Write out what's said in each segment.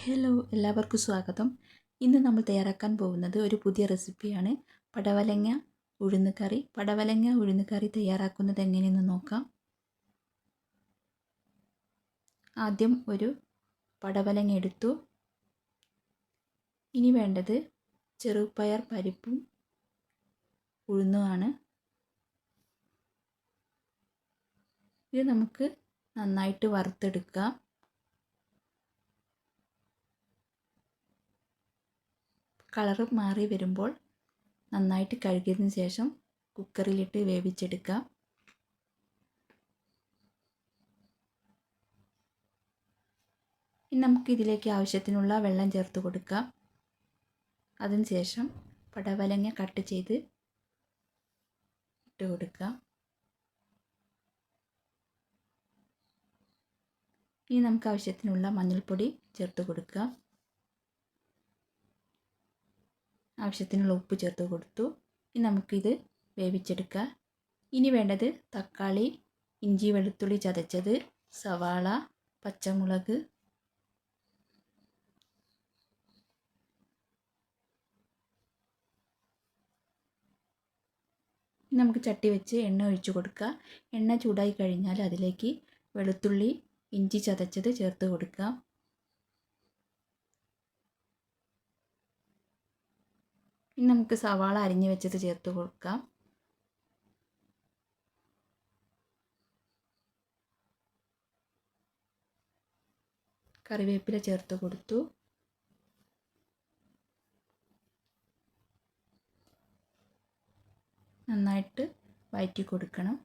Hello എല്ലാവർക്കും സ്വാഗതം. ഇന്ന് നമ്മൾ തയ്യാറാക്കാൻ പോകുന്നത് ഒരു പുതിയ റെസിപ്പിയാണ്. പടവലങ്ങ ഉഴുന്ന് കറി പടവലങ്ങ ഉഴുന്ന് കറി തയ്യാറാക്കുന്നത് എങ്ങനെയെന്ന് നോക്കാം. ആദ്യം ഒരു പടവലങ്ങ എടുത്തു. ഇനി വേണ്ടത് ചെറുപയർ പരിപ്പും ഉഴുന്നുമാണ്. ഇത് നമുക്ക് നന്നായിട്ട് വറുത്തെടുക്കാം. കളറ് മാറി വരുമ്പോൾ നന്നായിട്ട് കഴുകിയതിന് ശേഷം കുക്കറിലിട്ട് വേവിച്ചെടുക്കുക. ഇനി നമുക്ക് ഇതിലേക്ക് ആവശ്യത്തിനുള്ള വെള്ളം ചേർത്ത് കൊടുക്കാം അതിനുശേഷം പടവലങ്ങ കട്ട് ചെയ്ത് ഇട്ട് കൊടുക്കാം ഇനി നമുക്ക് ആവശ്യത്തിനുള്ള മഞ്ഞൾപ്പൊടി ചേർത്ത് കൊടുക്കാം ആവശ്യത്തിനുള്ള ഉപ്പ് ചേർത്ത് കൊടുത്തു. ഇനി നമുക്കിത് വേവിച്ചെടുക്കാം. ഇനി വേണ്ടത് തക്കാളി ഇഞ്ചി വെളുത്തുള്ളി ചതച്ചത് സവാള പച്ചമുളക്. നമുക്ക് ചട്ടി വെച്ച് എണ്ണ ഒഴിച്ചു കൊടുക്കുക എണ്ണ ചൂടായി കഴിഞ്ഞാൽ അതിലേക്ക് വെളുത്തുള്ളി ഇഞ്ചി ചതച്ചത് ചേർത്ത് കൊടുക്കാം. ഇനി നമുക്ക് സവാള അരിഞ്ഞ് വെച്ചത് ചേർത്ത് കൊടുക്കാം. കറിവേപ്പില ചേർത്ത് കൊടുത്തു. നന്നായിട്ട് വഴറ്റി കൊടുക്കണം.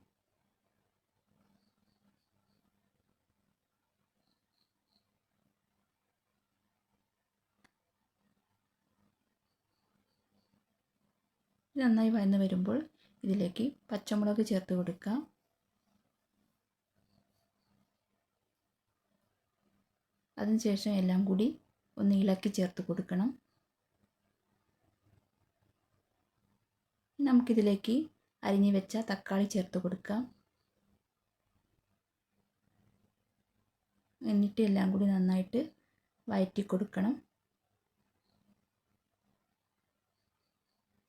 നന്നായി വഴന്ന് വരുമ്പോൾ ഇതിലേക്ക് പച്ചമുളക് ചേർത്ത് കൊടുക്കുക അതിനുശേഷം എല്ലാം കൂടി ഒന്ന് ഇളക്കി ചേർത്ത് കൊടുക്കണം. നമുക്കിതിലേക്ക് അരിഞ്ഞു വെച്ച തക്കാളി ചേർത്ത് കൊടുക്കാം. എന്നിട്ട് എല്ലാം കൂടി നന്നായിട്ട് വഴറ്റി കൊടുക്കണം.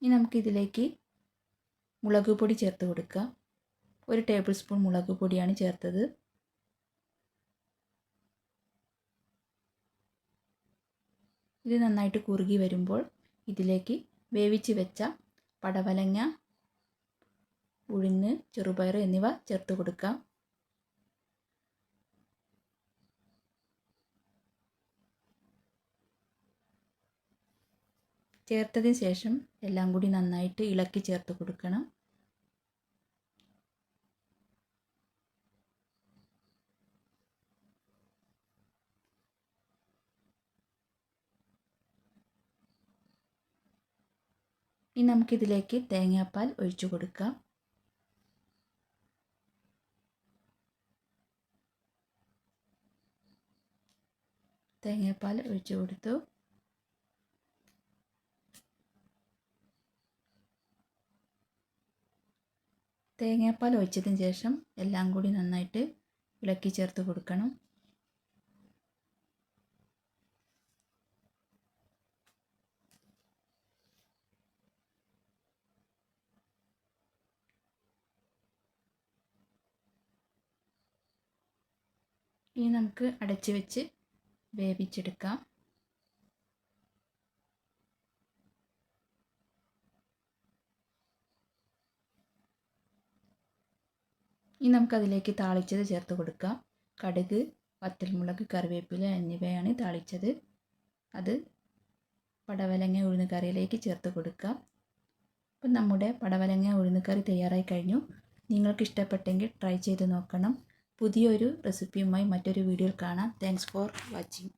ഇനി നമുക്കിതിലേക്ക് മുളക് പൊടി ചേർത്ത് കൊടുക്കാം ഒരു ടേബിൾ സ്പൂൺ മുളക് പൊടിയാണ് ചേർത്തത്. ഇത് നന്നായിട്ട് കുറുകി വരുമ്പോൾ ഇതിലേക്ക് വേവിച്ച് വെച്ച പടവലങ്ങ ഉഴുന്ന് ചെറുപയർ എന്നിവ ചേർത്ത് കൊടുക്കാം. ചേർത്തതിന് ശേഷം എല്ലാം കൂടി നന്നായിട്ട് ഇളക്കി ചേർത്ത് കൊടുക്കണം. ഇനി നമുക്കിതിലേക്ക് തേങ്ങാപ്പാൽ ഒഴിച്ചു കൊടുക്കാം. തേങ്ങാപ്പാൽ ഒഴിച്ചു കൊടുത്തു. തേങ്ങാപ്പാൽ ഒഴിച്ചതിന് ശേഷം എല്ലാം കൂടി നന്നായിട്ട് ഇളക്കി ചേർത്ത് കൊടുക്കണം. ഇനി നമുക്ക് അടച്ച് വെച്ച് വേവിച്ചെടുക്കാം. ഇനി നമുക്കതിലേക്ക് താളിച്ചത് ചേർത്ത് കൊടുക്കാം. കടുക് വത്തൽമുളക് കറിവേപ്പില എന്നിവയാണ് താളിച്ചത്. അത് പടവലങ്ങ ഉഴുന്ന് കറിയിലേക്ക് ചേർത്ത് കൊടുക്കാം. അപ്പം നമ്മുടെ പടവലങ്ങ ഉഴുന്ന് കറി തയ്യാറായി കഴിഞ്ഞു. നിങ്ങൾക്ക് ഇഷ്ടപ്പെട്ടെങ്കിൽ ട്രൈ ചെയ്ത് നോക്കണം. പുതിയൊരു റെസിപ്പിയുമായി മറ്റൊരു വീഡിയോയിൽ കാണാം. Thanks for watching